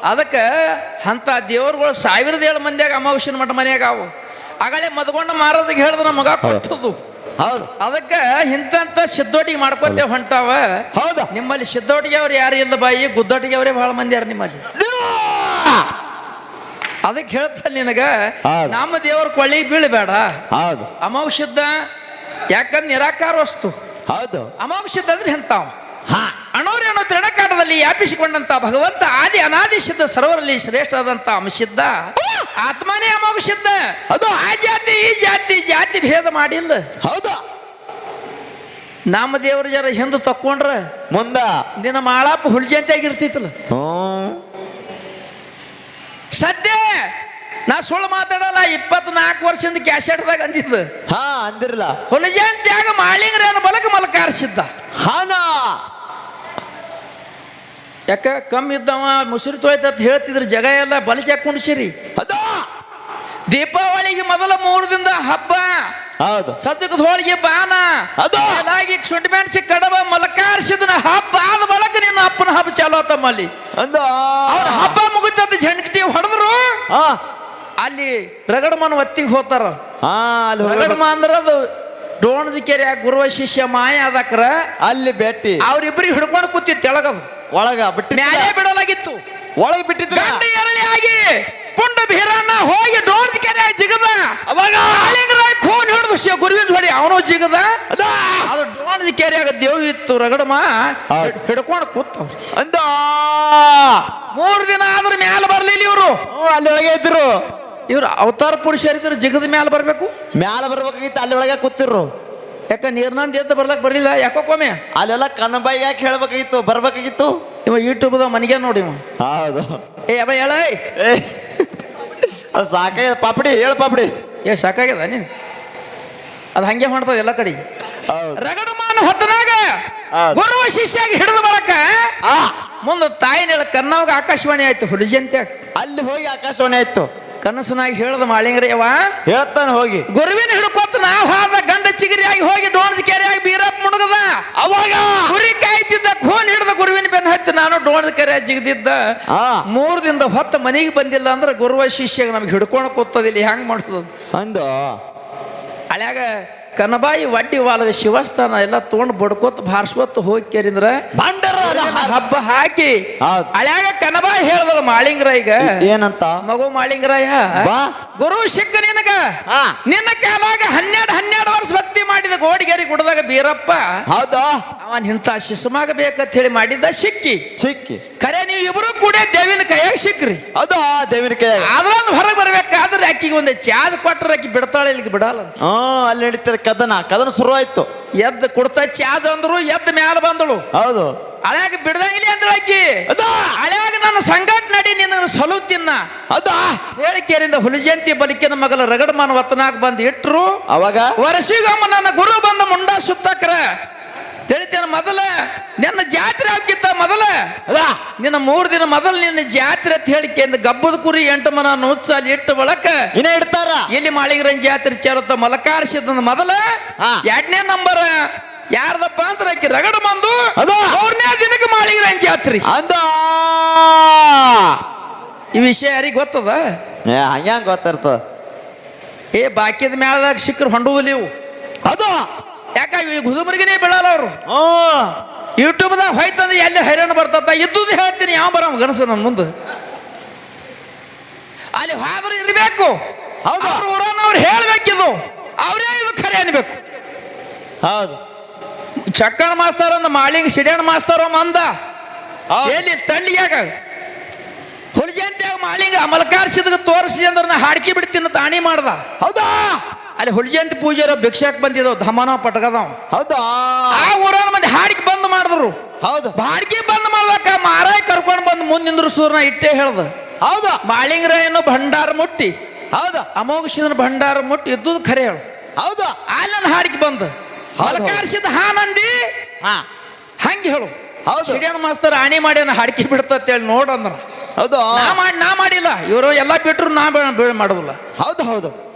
ಅದಕ್ಕೆ ಅಂಥ ದೇವ್ರುಗಳು ಸಾವಿರದ ಏಳು ಮಂದಿಯಾಗ ಅಮಾವಾಸ್ಯನ ಮಠ ಮನೆಯಾಗ ಅವು. ಆಗಲೇ ಮದ್ಗೊಂಡ ಮಹಾರಾಜಿಗೆ ಹೇಳಿದ್ರೆ ಮಗ ಕೊಟ್ಟದು ಹೌದು. ಅದಕ್ಕೆ ಇಂತ ಸಿದ್ದೋಟಿಗೆ ಮಾಡ್ಕೊತೇವೆ ಹೊಂಟಾವ. ಹೌದು. ನಿಮ್ಮಲ್ಲಿ ಸಿದ್ದೋಟಿಗೆ ಅವ್ರು ಯಾರು ಇಲ್ಲ ಬಾಯಿ ಗುದ್ದೋಟಿಗೆ ಅವರೇ ಬಹಳ ಮಂದಿ ಯಾರು ನಿಮ್ಮಲ್ಲಿ? ಅದಕ್ಕೆ ಹೇಳ್ತಾನೆ ನಿನಗ ನಮ್ಮ ದೇವ್ರ ಕೊಳ್ಳಿ ಬೀಳ್ಬೇಡ. ಹೌದು. ಅಮೌಷಧ ಯಾಕಂದ್ರೆ ನಿರಾಕಾರ ವಸ್ತು. ಹೌದು. ಅಮೌಷಧ ಅಂದ್ರೆ ಎಂತಾವ ಹಾ. ಅಣೋರೇಣು ತೃಣಕಾಟದಲ್ಲಿ ವ್ಯಾಪಿಸಿಕೊಂಡಂತ ಭಗವಂತ ಆದಿ ಅನಾದಿ ಸಿದ್ಧ ಸರ್ವರಲ್ಲಿ ಶ್ರೇಷ್ಠವಾದಂತ ಅಂಶಿದ್ದ ಆತ್ಮನೇ ಅಮೋಘ ಸಿದ್ಧ ಅದು. ಆ ಜಾತಿ ಈ ಜಾತಿ ಜಾತಿ ಭೇದ ಮಾಡಿಲ್ಲ. ಹೌದು. ನಮ್ಮ ದೇವ್ರ ಜರ ಹಿಂದೆ ತಕ್ಕೊಂಡ್ರ ಮುಂದ. ನಿನ್ನ ಮಾಳಪ್ಪ ಹುಲ್ಜಂತಿಯಾಗಿರ್ತಿತ್ತಲ್ಲ. ಸದ್ಯ ನಾ ಸುಳ್ಳು ಮಾತಾಡಲ್ಲ ಇಪ್ಪತ್ನಾಲ್ಕು ವರ್ಷದಿಂದ ಕ್ಯಾಸೆಟ್ದಾಗ ಅಂದಿದ್ದು. ಹಾ ಅಂದಿರಲ್ಲ ಹುಲಜಂತ್ಯಾಗ ಮಾಳಿಂಗ್ರೇನ ಬಲಕ ಮಲಕಾರಿಸಿದ್ದ. ಹಾನ. ಯಾಕ ಕಮ್ಮಿ ಇದ್ದವ ಮುಸುರಿ ತೊಳಿತತ್ ಹೇಳ್ತಿದ್ರು ಜಗ ಎಲ್ಲ ಬಲಿಜ ಕುಣಿಸಿರಿ ಅದು? ದೀಪಾವಳಿಗೆ ಮೊದಲ ಮೂರು ದಿನದ ಹಬ್ಬ. ಹೌದು. ಸದ್ಯಕ್ಕೆ ಹೋಳಿಗೆ ಬಾನ ಅದು. ಮೇಲಾಗಿ ಸುಂಟಿ ಮೆಣಸಿ ಕಡಬ ಮಲಕಾರಿಸಿದನ ಹಬ್ಬ ಆದ ಬಲಕ ನಿನ್ನ ಅಪ್ಪನ ಹಬ್ಬ ಚಾಲೋ ತಮ್ಮಲ್ಲಿ ಅಂದ? ಅವ್ರ ಹಬ್ಬ ಮುಗಿತದ ಜಂಟಿ ಹೊಡೆದ್ರು. ಹಾ ಅಲ್ಲಿ ರಗಡಮನ ಒತ್ತಿಗೆ ಹೋತಾರ. ರಗಡಮ ಅಂದ್ರೆ ಅದು ಡೋಣಜಿ ಕೆರೆ ಗುರುವ ಶಿಷ್ಯ ಮಾಯ ಅದಕ್ರ. ಅಲ್ಲಿ ಬೆಟ್ಟಿ ಅವ್ರಿಬ್ರಿಗೆ ಹಿಡ್ಕೊಂಡು ಕೂತಿ ತೆಳಗದು. ಒಳಗ ಬಿಟ್ಟಿ ಮ್ಯಾಲೆ ಬಿಡಲಾಗಿತ್ತು. ಒಳಗೆ ಬಿಟ್ಟಿದ್ದ ಗಂಡ ಎರಳಿ ಆಗಿ ಪುಂಡ ಭೀರಣ್ಣ ಹೋಗಿ ಡೋರ್ಜ್ ಕೆರೆ ಜಿಗದ. ಅವಾಗ ಕಾಳಿಂಗರಾಯ ಖೂನ್ ಹಿಡಿದು ಶಿವ ಗುರುವಿನ ಹೊಡಿ ಅವನು ಜಿಗದ. ಅದ? ಅದು ಡೋಣಜಿ ಕೆರೆಯಾಗ ದೇವ್ ಇತ್ತು ರಗಡಮ ಹೌದು. ಹಿಡ್ಕೊಂಡು ಕೂತವ್ರಿ. ಅಂದ? ಮೂರು ದಿನ ಆದ್ರ ಮ್ಯಾಲ ಬರ್ಲಿಲ್ಲ ಇವರು. ಅಲ್ಲಿ ಒಳಗೆ ಇದ್ರು. ಇವ್ರು ಅವತಾರ ಪುರುಷರಿದ್ರು ಜಿಗದ ಮ್ಯಾಲ ಬರ್ಬೇಕು. ಮ್ಯಾಲ ಬರ್ಬೇಕಾಗಿತ್ತು ಅಲ್ಲಿ ಒಳಗೆ ಕೂತಿರು ಯಾಕ ನೀರ್ನಂದ ಎದ್ದು ಬರ್ಲಕ್ ಬರಲಿಲ್ಲ? ಯಾಕೋ ಕೊಮ್ಮೆ? ಅಲ್ಲೆಲ್ಲ ಕನ್ನಬಾಯಿ ಯಾಕೆ ಹೇಳ್ಬೇಕಾಗಿತ್ತು? ಬರ್ಬೇಕಾಗಿತ್ತು? ಇವ ಯೂಟ್ಯೂಬ್ದ ಮನೆಗೆ ನೋಡಿ ಇವ. ಹೌದು. ಏ ಅವ ಹೇಳ ಏ ಅದು ಪಾಪಡಿ ಹೇಳ ಪಾಪಡಿ. ಏ ಸಾಕಾಗ್ಯದ ನೀನು? ಅದು ಹಂಗೆ ಮಾಡ್ತದ ಎಲ್ಲ ಕಡೆ. ರಗಡು ಮಾನ ಹೊತ್ತನಾಗ ಹೌದು. ಗುರುವ ಶಿಷ್ಯಾಗಿ ಹಿಡಿದು ಬರಕ ಆ! ಮುಂದೆ ತಾಯಿನೇಳ ಕನ್ನವಾಗ ಆಕಾಶವಾಣಿ ಆಯ್ತು ಹುಲಿಜಂತ್ಯಾಗ ಅಲ್ಲಿ ಹೋಗಿ ಆಕಾಶವಾಣಿ ಆಯ್ತು. ಕನಸನಾಗಿ ಹೇಳ್ದ ಮಾಳಿಂಗ್ರಯ್ಯವ ಹೇಳ್ತಾನೆ ಹೋಗಿ. ಗುರುವಿನ ಹಿಡ್ಕೊತ ನಾವ್ ಹಾದ ಗಂಡ ಚಿಗಿರಿಯಾಗಿ ಹೋಗಿ ಡೋಣದ ಕೆರೆಯಾಗಿ ಬೀರಪ್ಪ ಮುಡುಗದ ಅವಾಗ? ಗುರಿ ಕಾಯ್ತಿದ್ದ ಖೋನ್ ಹಿಡ್ದ ಗುರುವಿನ ಬೆನ್ನ ಹತ್ತಿ ನಾನು ಡೋಣದ ಕೆರೆ ಜಿಗದಿದ್ದ. ಮೂರ್ ದಿನದ ಹೊತ್ತ ಮನೆಗೆ ಬಂದಿಲ್ಲ ಅಂದ್ರೆ ಗುರುವ ಶಿಷ್ಯ ನಮ್ಗೆ ಹಿಡ್ಕೊಂಡು ಕೂತದಿಲ್ಲ ಹೆಂಗ್ ಮಾಡ್ತದ? ಅಂದು? ಅಳ್ಯಾಗ ಕನಬಾಯಿ ವಡ್ಡಿ ವಾಲಗ ಶಿವಸ್ಥಾನ ಎಲ್ಲ ತೊಗೊಂಡು ಬಡ್ಕೋತ ಬಾರ್ಸ್ಕೊತ ಹೋಗಿ ಕೇರಿಂದ್ರ ಬಂಡರ ಹಬ್ಬ ಹಾಕಿ ಅಳ್ಯಾಗ ಹಳ್ಯಾಗ ಕನಬಾಯಿ ಹೇಳ್ದಲ್ಲ ಮಾಳಿಂಗ್ರ ಈಗ ಏನಂತ? ಮಗು ಮಾಳಿಂಗ್ರಾಯ. ಗುರು ಸಿಕ್ಕ ನಿನಗ. ನಿನ್ನ ಕಾಲಾಗ ಹನ್ನೆರಡು ಹನ್ನೆರಡು ವರ್ಷ ಭಕ್ತಿ ಮಾಡಿದ ಗೋಡಿಗೇರಿ ಕುಡ್ದಾಗ ಬೀರಪ್ಪ. ಹೌದಾ? ಅವನ್ ಇಂತ ಶಿಶುಮಾಗ ಬೇಕಂತ ಹೇಳಿ ಮಾಡಿದ್ದ ಸಿಕ್ಕಿ ಸಿಕ್ಕಿ ಖರೆ ನೀವು ಇಬ್ರು ಕೂಡ ದೇವಿನ ಕೈಯಾಗ ಸಿಕ್ಕ್ರಿ ಹೌದಾ? ದೇವಿನ ಕೈ ಅದ್ರೊಂದು ಹೊರಗೆ ಬರ್ಬೇಕಾದ್ರೆ ಆಕಿಗೆ ಒಂದು ಚಾದ್ ಕೊಟ್ಟರೆ ಆಕಿ ಬಿಡ್ತಾಳೆ ಇಲ್ಲಿಗೆ ಬಿಡಲ್ಲ ಅಂತ. ಹ್ಞೂ ಅಲ್ಲಿ ನಡೀತಾರೆ ಕದನ. ಕದನ ಶುರು ಆಯ್ತು. ಎದ್ದು ಕೊಡ್ತಾ ಚಾಜ್ ಅಂದ್ರು ಎದ್ದು ಮ್ಯಾಲ ಬಂದಳು. ಹೌದು. ಹಳ್ಯಾಗ ಬಿಡ್ದಂಗಿಲ್ಲ ಅಂದ್ರು ಅಕ್ಕಿ. ಅದಾ? ಹಳ್ಯಾಗ ನನ್ನ ಸಂಗಟ್ ನಡಿ ನಿನ್ನ ಸಲುತ್ತಿನ್ನ ತಿನ್ನ. ಹೇಳಿಕೆರಿಂದ ಹುಲಿಜಂತಿ ಬಲಿಕಿನ ಮಗಲ ರಗಡ ಮಾನ ವತನಾಗ ಬಂದು ಇಟ್ರು. ಅವಾಗ? ವರ್ಷಿಗೊಮ್ಮ ನನ್ನ ಗುರು ಬಂದ ಮುಂಡ ಸುತ್ತಕ್ರ. ತಿಳಿತೇನ ಮೊದಲ ನಿನ್ನ ಜಾತ್ರೆ ಆಗಿತ್ತ ಮೊದಲ? ಅದಾ? ನಿನ್ನ ಮೂರು ದಿನ ಮೊದಲು ನಿನ್ನ ಜಾತ್ರೆ ಅಂತ ಹೇಳಿಕೆಯಿಂದ ಗಬ್ಬದ ಕುರಿ ಎಂಟು ಮನ ನುಚ್ಚ ಅಲ್ಲಿ ಇಟ್ಟು ಬಳಕ ಇನ್ನ ಇಡ್ತಾರ? ಇಲ್ಲಿ ಮಾಳಿಗರನ್ ಜಾತ್ರೆ ಚೇರುತ್ತ ಮಲಕಾರಿಸಿದ ಮೊದಲ. ಎರಡನೇ ನಂಬರ್ ಯಾರದಪ್ಪ ಅಂದ್ರೆ ಆಕಿ ರಗಡ ಬಂದು ಅದು? ಮೂರನೇ ದಿನಕ್ಕೆ ಮಾಳಿಗರನ್ ಜಾತ್ರೆ. ಅಂದ? ಈ ವಿಷಯ ಯಾರಿಗೆ ಗೊತ್ತದ? ಹಂಗ್ಯಾಂಗ ಗೊತ್ತಿರ್ತದ? ಏ ಬಾಕಿದ ಮ್ಯಾಲದಾಗ ಸಿಕ್ಕರು ಹೊಂಡುವುದಿಲ್ಲ ಇವು. ಅದು? ಯಾಕ ಗುದುಮರಿಗಿನೇ ಬೀಳಲ್ಲ ಅವರು? ಯೂಟ್ಯೂಬ್ದಾಗ ಹೋಯ್ತಂದ್ರೆ ಎಲ್ಲಿ ಹೈರಾಣ ಬರ್ತದ ಇದ್ದುದು ಹೇಳ್ತೀನಿ ಯಾವ ಬರ ಗಣಸು ನನ್ನ ಮುಂದೆ? ಅಲ್ಲಿ ಹೋದ್ರು ಇರಬೇಕು. ಹೌದು. ಹೇಳಬೇಕಿದ್ದು ಊರನ್ನವ್ರು ಹೇಳ್ಬೇಕಿದು. ಅವರೇ ಇದು ಖರೆ ಅನ್ಬೇಕು. ಹೌದು. ಚಕ್ಕಣ ಮಾಸ್ತಾರ ಅಂದ ಮಾಳಿಂಗ್ ಸಿಡಿಯಣ ಮಾಸ್ತಾರ ಹೌದು. ಎಲ್ಲಿ ತಳ್ಳಿಯಾಗ? ಹುಲ್ಜಂತ್ಯಾಗ ಮಾಳಿಂಗ ಮಲಕಾರ್ಸಿದಾಗ ತೋರಿಸಿ ಅಂದ್ರೆ ನಾ ಹಾಡ್ಕಿ ಬಿಡ್ತೀನಿ ತಾಣಿ ಮಾಡ್ದ. ಹೌದಾ? ಅಲ್ಲಿ ಹುಲ್ಜಂತಿ ಪೂಜಾರ ಭಿಕ್ಷಾಕ್ ಬಂದಿದ್ದವು ಧಮನ ಪಟ್ಕದವ್ ಹೌದಾ? ಆ ಊರ ಮಂದಿ ಹಾಡಿಕೆ ಬಂದ್ ಮಾಡಿದ್ರು. ಹೌದು. ಬಾಡಿಗೆ ಬಂದ್ ಮಾಡ್ದಕ್ಕ ಮಾರಾಯ ಕರ್ಕೊಂಡು ಬಂದು ಮುಂದಿಂದ್ರ ಸೂರ್ನ ಇಟ್ಟೆ ಹೇಳ್ದ. ಹೌದಾ? ಮಾಳಿಂಗರಾಯನ್ನು ಭಂಡಾರ ಮುಟ್ಟಿ. ಹೌದಾ? ಅಮೋಘ ಭಂಡಾರ ಮುಟ್ಟಿ ಇದ್ದುದು ಖರೆ ಹೇಳು. ಹೌದಾ? ನನ್ನ ಹಾಡಿಕೆ ಬಂದ. ಹಲಕಾರಿಸಿದ ಹಾ ಹಾನಂದಿ ಹಾ. ಹಂಗೆ ಹೇಳು. ಹೌದು. ಸಿಡಿಯನ್ ಮಾಸ್ತರ್ ಆಣಿ ಮಾಡಿ ಹಾಡಿಕೆ ಬಿಡ್ತಂತೇಳಿ ನೋಡಂದ್ರ. ಹೌದು? ನಾ ಮಾಡಿ ನಾ ಮಾಡಿಲ್ಲ. ಇವರು ಎಲ್ಲ ಬಿಟ್ರು ನಾ ಮಾಡೋದಿಲ್ಲ. ಹೌದು ಹೌದು.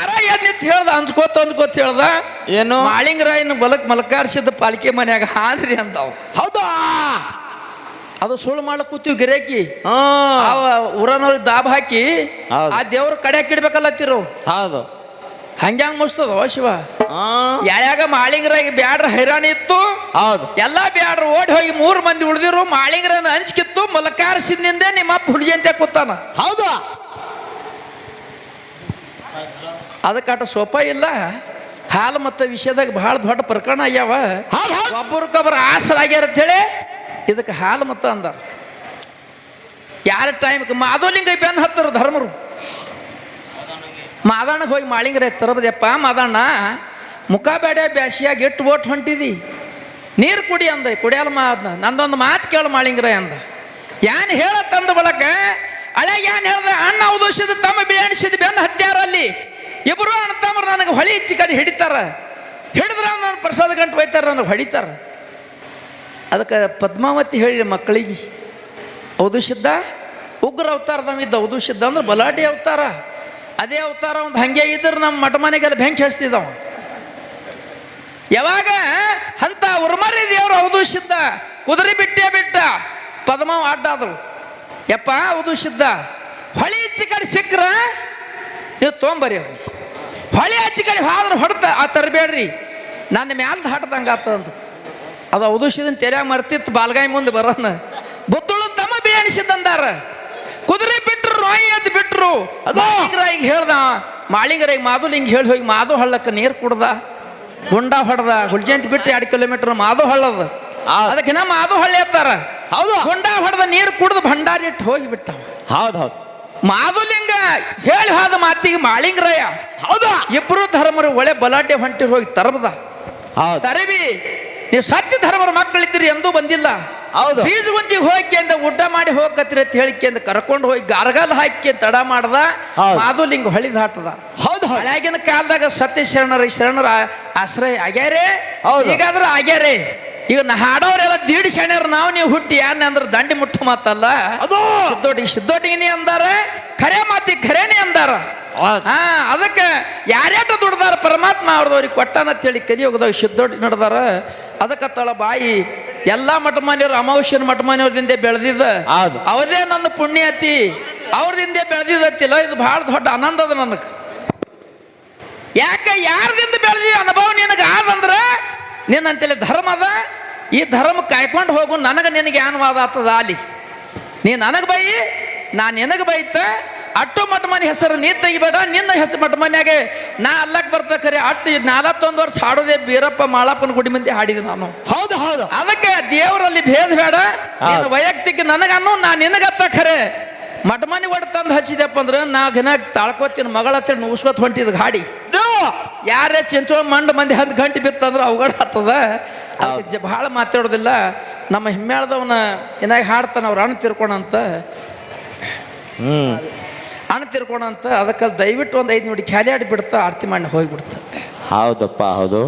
ಅದಕ್ಕೆ ಅವ ಮಾರಾಯ ಎದ್ ನಿಂತ್ ಹೇಳ್ದ ಅಂಜ್ಕೋತ ಅಂಜ್ಕೋತ ಹೇಳ್ದ. ಏನು? ಮಾಳಿಂಗರಾಯನ ಬಲಕ್ ಮಲಕಾರ್ಸಿದ ಪಾಲಿಕೆ ಮನ್ಯಾಗ ಹಾಡ್ರಿ ಅಂತಾವ ಹೌದಾ? ಅದು ಸುಳ್ಳು ಮಾಡಕ್ ಕೂತೀವಿ ಗಿರೇಕಿ. ಹಾ. ಅವ ಊರನವ್ರಿಗೆ ದಾಬ್ ಹಾಕಿ. ಆ ದೇವ್ರ ಕಡೆ ಇಡ್ಬೇಕಲ್ಲತ್ತಿರು ಹೌದು. ಹಂಗ್ಯಾಂಗ ಮುಸ್ತದ ಶಿವ? ಯಾರ್ಯಾಗ ಯಾಳ್ಯಾಗ ಮಾಳಿಂಗರಾಗಿ ಬ್ಯಾಡ್ರ ಹೈರಾಣಿ ಇತ್ತು? ಹೌದು. ಎಲ್ಲಾ ಬ್ಯಾಡ್ರ ಓಡಿ ಹೋಗಿ ಮೂರು ಮಂದಿ ಉಳಿದಿರು ಮಾಳಿಂಗರನ್ನ ಹಂಚ್ಕಿತ್ತು ಮಲಕಾರಿಸಿದಿಂದೆ ನಿಮ್ಮ ಹುಲಿಜಂತೆ ಕೂತಾನ. ಹೌದಾ? ಅದಕ್ಕಾಟ ಸೋಪ ಇಲ್ಲ. ಹಾಲು ಮತ್ತು ವಿಷಯದಾಗ ಭಾಳ ದೊಡ್ಡ ಪ್ರಕರಣ ಆಗ್ಯಾವ. ಒಬ್ಬರಿಗೊಬ್ಬರು ಆಸರಾಗ್ಯಾರ ಅಂತೇಳಿ ಇದಕ್ಕೆ ಹಾಲು ಮತ್ತು ಅಂದಾರ. ಯಾರ ಟೈಮ್ಗೆ ಮಾಧವಲಿಂಗ ಬೆನ್ನು ಹತ್ತರು ಧರ್ಮರು. ಮಾದಣ್ಣಗೆ ಹೋಗಿ ಮಾಳಿಂಗ್ರೆ ತರಬದಪ್ಪ ಮಾದಣ್ಣ ಮುಖ ಬೇಡ ಬ್ಯಾಸಿಯಾಗಿ ಎಟ್ಟು ಓಟ್ ಹೊಂಟಿದಿ. ನೀರು ಕುಡಿ ಅಂದ ಕುಡಿಯಲ್ಲ ಮಾ ಅದ್ನ ನಂದೊಂದು ಮಾತು ಕೇಳು ಮಾಳಿಂಗ್ರೆ ಅಂದ. ಯಾನ್ ಹೇಳ ತಂದ ಬಳಕ ಅಳೆ ಯಾನ್ ಹೇಳ್ದ ಅಣ್ಣ ಉದೋಷದ ತಮ್ಮ ಬೀಳಿಸಿದ ಬೆನ್ನು ಹತ್ಯಾರ ಅಲ್ಲಿ ಇಬ್ಬರು ಅಣ್ಣ ತಮ್ಮರು ನನಗೆ ಹೊಳಿ ಹೆಚ್ಚಿ ಕಡೆ ಹಿಡಿತಾರ. ಹಿಡಿದ್ರ ನಾನು ಪ್ರಸಾದ ಗಂಟು ಒಯ್ತಾರೆ, ನನಗೆ ಹೊಡಿತಾರ. ಅದಕ್ಕೆ ಪದ್ಮಾವತಿ ಹೇಳಿ ಮಕ್ಕಳಿಗೆ ಔದುಷಿದ್ದ ಉಗ್ರ ಅವತಾರದವಿದ್ದ ಶುದ್ಧ? ಅಂದ್ರೆ ಬಲಾಟಿ ಅವತಾರ. ಅದೇ ಅವತಾರ ಒಂದು ಹಂಗೆ ಇದ್ರೆ ನಮ್ಮ ಮಠ ಮನೆಗೆಲ್ಲ ಬೆಂಕಿ ಹಚ್ತಿದ್ದವ ಯಾವಾಗ ಅಂತ ಉರ್ಮರಿ ದೇವರು ಶುದ್ಧ? ಕುದುರೆ ಬಿಟ್ಟೆ ಬಿಟ್ಟ ಪದ್ಮಾವ ಅಡ್ಡಾದ್ರು ಯಪ್ಪ ಶುದ್ಧ? ಹೊಳಿ ಚಿಕ್ಕ ಕಡೆ ಸಿಕ್ಕ್ರ? ನೀವು ತೊಗೊಂಬರಿ ಅವ್ನಿಗೆ. ಹೊಳಿ ಹಚ್ಚಿ ಕಡೆ ಹಾದ್ರೆ ಹೊಡ್ತ ಆ ತರಬೇಡ್ರಿ. ನನ್ನ ಮ್ಯಾಲ್ದ ಹಾಡ್ದಂಗೆ ಆತಂದು ಅದು ಔದುಷಿದನ್ ತೆರ್ಯಾಗ ಮರ್ತಿತ್ತು ಬಾಲ್ಗಾಯಿ ಮುಂದೆ ಬರೋನ ಬುದ್ಧಳು ತಮ್ಮ ಬೇಣಿಸಿದಂದಾರ ಕುದುರೆ ಬಿಟ್ಟರು ರಾಯಿ ಅಂತ ಬಿಟ್ರು. ಅದು? ಹೇಳ್ದ ಹೇಳ್ದ ಮಾಳಿಂಗರಾಯಿಗೆ ಹಿಂಗೆ ಹೇಳಿ ಹೋಗಿ ಮಾಧು ಹಳ್ಳಕ್ಕೆ ನೀರು ಕುಡ್ದ. ಗುಂಡ ಹೊಡೆದ ಹುಲ್ಜಂತ ಬಿಟ್ಟು ಎರಡು ಕಿಲೋಮೀಟರ್ ಮಾಧು ಹಳ್ಳದ. ಆ. ಅದಕ್ಕೆ ನಮ್ಮ ಮಾಧು ಹಳ್ಳಿ ಎತ್ತಾರ. ಹೌದು? ಗುಂಡ ಹೊಡೆದ ನೀರು ಕುಡ್ದು ಭಂಡಾರಿ ಇಟ್ಟು ಹೋಗಿ ಬಿಟ್ಟ ಹೌದು ಹೌದು. ಮಾಧುಲಿಂಗ ಹೇಳಿ ಹಾದ ಮಾತಿಗೆ ಮಾಳಿಂಗರಾಯ. ಹೌದಾ? ಇಬ್ರು ಧರ್ಮರು ಒಳ್ಳೆ ಬಲಾಢ್ಯ ಹೊಂಟಿ ಹೋಗಿ ತರಬದ. ಹೌದು. ತರಬಿ ನೀವು ಸತ್ಯ ಧರ್ಮರ ಮಕ್ಕಳಿದ್ದೀರಿ ಎಂದೂ ಬಂದಿಲ್ಲ. ಹೌದು. ಬೀಜಗುಂಜಿ ಹೋಗಿ ಅಂತ ಊಟ ಮಾಡಿ ಹೋಗತ್ರಿ ಅಂತ ಹೇಳಿ ಅಂತ ಕರ್ಕೊಂಡು ಹೋಗಿ ಗಾರ್ಗಾಲ್ ಹಾಕಿ ತಡ ಮಾಡ್ದ. ಮಾಧುಲಿಂಗ ಹೊಳಿದ ಹಾಟದ ಹೌದು ಹೌದು. ಹಳಗಿನ ಕಾಲದಾಗ ಸತ್ಯ ಶರಣರ ಶರಣರ ಆಶ್ರಯ ಆಗ್ಯಾರೆ? ಹೌದು. ಈಗಾದ್ರೆ ಆಗ್ಯಾರೆ? ಈಗ ನಾ ಹಾಡೋರೆಲ್ಲ ದೀಡ್ ಶಾಣ್ಯರ್ ನಾವು ನೀವು ಹುಟ್ಟಿ ಯಾನೆ ಅಂದ್ರೆ ದಂಡಿ ಮುಟ್ಟು ಮಾತಲ್ಲ. ಅದು! ಸಿದ್ದೋಟಿಗೆ ಸಿದ್ದೋಟಿಗೆ ಅಂದಾರ ಖರೆ ಮಾತಿ ಖರೇನೆ ಅಂದಾರ. ಹಾ ಅದಕ್ಕೆ ಯಾರ್ಯಾಟ ದುಡ್ದಾರ ಪರಮಾತ್ಮ ಅವ್ರದವ್ರಿಗೆ ಕೊಟ್ಟಾನ ಅಂತೇಳಿ ಕದಿ ಸಿದ್ದೋಟಿ ನಡೆದಾರ. ಅದಕ್ಕೆ ತಳ ಬಾಯಿ ಎಲ್ಲಾ ಮಠ ಮನೆಯವ್ರು ಅಮಾವಾಸ್ಯನ ಮಠ ಮನೆಯವ್ರದಿಂದ ಬೆಳೆದಿದ್ದ. ಅವರೇ ನನ್ನ ಪುಣ್ಯತಿ ಅವ್ರದಿಂದ ಬೆಳೆದಿದ್ದತ್ತಿಲ್ಲ ಇದು ಬಹಳ ದೊಡ್ಡ ಆನಂದ ಅದ ನನಗೆ. ಯಾಕೆ ಯಾರದಿಂದ ಬೆಳೆದಿ ಅನುಭವ ನಿನಗೆ ಆದಂದ್ರ ನಿನ್ನಂತೇಳಿ ಧರ್ಮ ಅದ? ಈ ಧರ್ಮ ಕಾಯ್ಕೊಂಡು ಹೋಗು ನನಗೆ ನಿನಗೆ ಅನುವಾದ ಆಗ್ತದ ಅಲ್ಲಿ. ನೀ ನನಗೆ ಬೈ ನಾ ನಿನಗೆ ಬೈತ ಅಟ್ಟು ಮಠ ಮನೆ ಹೆಸರು ನೀ ತೆಗಿಬೇಡ ನಿನ್ನ ಹೆಸರು ಮಠ ಮನೆಯಾಗೆ ನಾ ಅಲ್ಲಕ್ಕೆ ಬರ್ತಾ ಖರೆ ಅಟ್ಟು ನಲವತ್ತೊಂದು ವರ್ಷ ಹಾಡೋದೆ ಬೀರಪ್ಪ ಮಾಳಪ್ಪನ ಗುಡಿ ಮಂದಿ ಹಾಡಿದೆ ನಾನು. ಹೌದು ಹೌದು. ಅದಕ್ಕೆ ದೇವರಲ್ಲಿ ಭೇದ ಬೇಡ. ನೀನು ವೈಯಕ್ತಿಕ ನನಗನ್ನು ನಾ ನಿನಗತ್ತ ಖರೆ ಮಠ ಮನೆ ಒಟ್ಟು ತಂದು ಹಚ್ಚಿದೆಪ್ಪ ಅಂದ್ರೆ ನಾ ಘನ ತಾಳ್ಕೋತೀನಿ ಮಗಳ ಹತ್ರ ನುಗ್ಸ್ಕೊತ ಹೊಂಟಿದ್ ಗಾಡಿ. ಯಾರೇ ಚಿಂಚೋ ಮಂಡ್ ಮಂದಿ ಹತ್ತು ಗಂಟೆ ಬಿತ್ತಂದ್ರೆ ಅವಘಡ ಆಗ್ತದ ಅದಕ್ಕೆ ಭಾಳ ಮಾತಾಡೋದಿಲ್ಲ. ನಮ್ಮ ಹಿಮ್ಮೇಳದವನ ಏನಾಗಿ ಹಾಡ್ತಾನೆ ಅವ್ರು ಅಣ್ಣ ತಿರ್ಕೊಣಂತ ಹ್ಮ್. ಅಣ್ಣ ತಿರ್ಕೊಣಂತ ಅದಕ್ಕೆ ದಯವಿಟ್ಟು ಒಂದು ಐದು ನೋಡಿ ಖ್ಯಾಲಿ ಆಡಿ ಬಿಡ್ತಾ ಆರತಿ ಮಾಡಿ ಹೋಗಿಬಿಡ್ತ. ಹೌದಪ್ಪ ಹೌದು.